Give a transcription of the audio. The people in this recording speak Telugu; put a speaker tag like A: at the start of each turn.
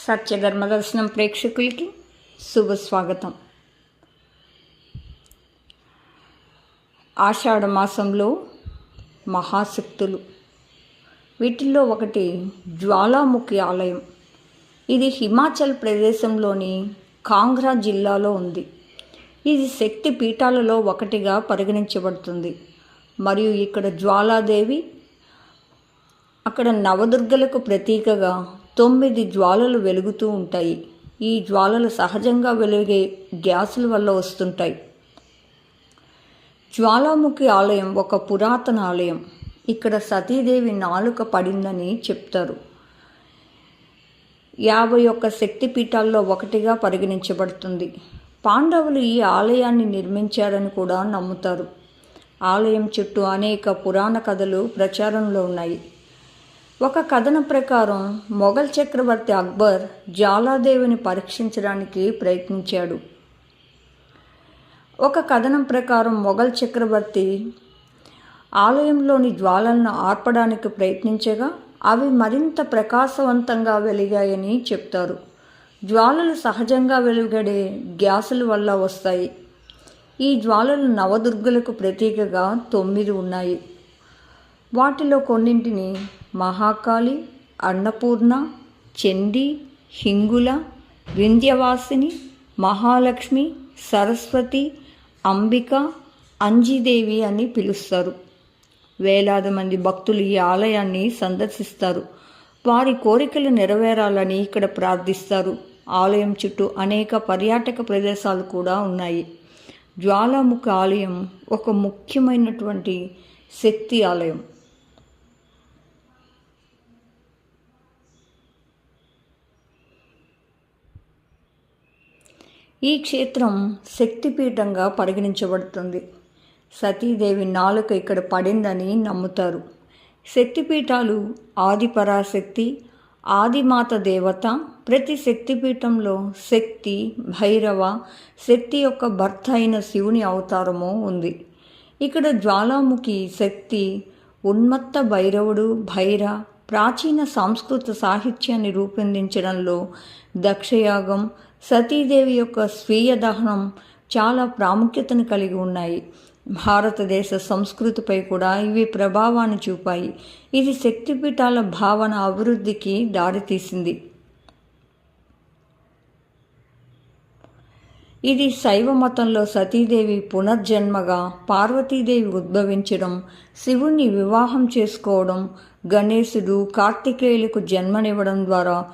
A: సత్యధర్మ దర్శనం ప్రేక్షకులకి శుభ స్వాగతం ఆషాఢ మాసంలో మహాశక్తులు. వీటిల్లో ఒకటి జ్వాలాముఖి ఆలయం. ఇది హిమాచల్ ప్రదేశంలోని కాంగ్రా జిల్లాలో ఉంది. ఇది శక్తి పీఠాలలో ఒకటిగా పరిగణించబడుతుంది. మరియు ఇక్కడ జ్వాలాదేవి అక్కడ నవదుర్గలకు ప్రతీకగా తొమ్మిది జ్వాలలు వెలుగుతూ ఉంటాయి. ఈ జ్వాలలు సహజంగా వెలిగే గ్యాసుల వల్ల వస్తుంటాయి. జ్వాలాముఖి ఆలయం ఒక పురాతన ఆలయం. ఇక్కడ సతీదేవి నాలుక పడిందని చెప్తారు. యాభై ఒక్క శక్తిపీఠాల్లో ఒకటిగా పరిగణించబడుతుంది. పాండవులు ఈ ఆలయాన్ని నిర్మించారని కూడా నమ్ముతారు. ఆలయం చుట్టూ అనేక పురాణ కథలు ప్రచారంలో ఉన్నాయి. ఒక కథనం ప్రకారం మొఘల్ చక్రవర్తి అక్బర్ జ్వాలాదేవిని పరీక్షించడానికి ప్రయత్నించాడు. ఒక కథనం ప్రకారం మొఘల్ చక్రవర్తి ఆలయంలోని జ్వాలలను ఆర్పడానికి ప్రయత్నించగా అవి మరింత ప్రకాశవంతంగా వెలిగాయని చెప్తారు. జ్వాలలు సహజంగా వెలువడే గ్యాసుల వల్ల వస్తాయి. ఈ జ్వాలలు నవదుర్గలకు ప్రతీకగా తొమ్మిది ఉన్నాయి. వాటిలో కొన్నింటిని మహాకాళి అన్నపూర్ణ చండి హింగుల వింధ్యవాసిని మహాలక్ష్మి సరస్వతి అంబిక అంజీదేవి అని పిలుస్తారు. వేలాది మంది భక్తులు ఈ ఆలయాన్ని సందర్శిస్తారు. వారి కోరికలు నెరవేరాలని ఇక్కడ ప్రార్థిస్తారు. ఆలయం చుట్టూ అనేక పర్యాటక ప్రదేశాలు కూడా ఉన్నాయి. జ్వాలాముఖ ఆలయం ఒక ముఖ్యమైనటువంటి శక్తి ఆలయం. ఈ క్షేత్రం శక్తిపీఠంగా పరిగణించబడుతుంది. సతీదేవి నాలుక ఇక్కడ పడిందని నమ్ముతారు. శక్తిపీఠాలు ఆదిపరాశక్తి ఆదిమాత దేవత ప్రతి శక్తిపీఠంలో శక్తి భైరవ శక్తి యొక్క భర్త అయిన శివుని అవతారము ఉంది. ఇక్కడ జ్వాలాముఖి శక్తి ఉన్మత్త భైరవుడు భైర ప్రాచీన సంస్కృత సాహిత్యాన్ని రూపొందించడంలో దక్షయాగం సతీదేవి యొక్క స్వీయ దహనం చాలా ప్రాముఖ్యతను కలిగి ఉన్నాయి. భారతదేశ సంస్కృతిపై కూడా ఇవి ప్రభావాన్ని చూపాయి. ఇది శక్తిపీఠాల భావన అభివృద్ధికి దారితీసింది. ఇది శైవ మతంలో సతీదేవి పునర్జన్మగా పార్వతీదేవి ఉద్భవించడం శివుణ్ణి వివాహం చేసుకోవడం గణేశుడు కార్తికేయులకు జన్మనివ్వడం ద్వారా